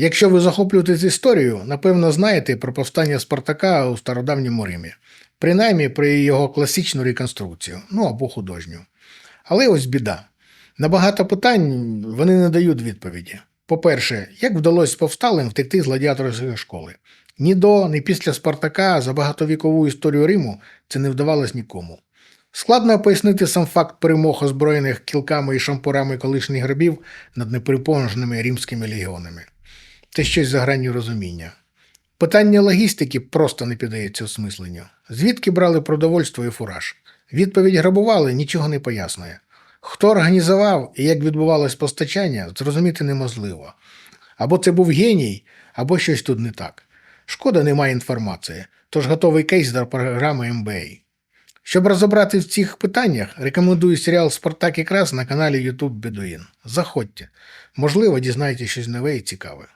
Якщо ви захоплюєтесь історією, напевно, знаєте про повстання Спартака у стародавньому Римі, принаймні про його класичну реконструкцію, ну або художню. Але ось біда. На багато питань вони не дають відповіді. По-перше, як вдалося повсталим втекти з гладіаторської школи? Ні до, ні після Спартака за багатовікову історію Риму це не вдавалось нікому. Складно пояснити сам факт перемог озброєних кілками і шампурами колишніх грабів над непереможними римськими легіонами. Це щось за гранню розуміння. Питання логістики просто не піддається осмисленню. Звідки брали продовольство і фураж? Відповідь грабували, нічого не пояснює. Хто організував і як відбувалось постачання, зрозуміти неможливо. Або це був геній, або щось тут не так. Шкода, немає інформації, тож готовий кейс до програми MBA. Щоб розібрати в цих питаннях, рекомендую серіал Спартак і Крас на каналі YouTube Бедуїн. Заходьте. Можливо, дізнаєтесь щось нове і цікаве.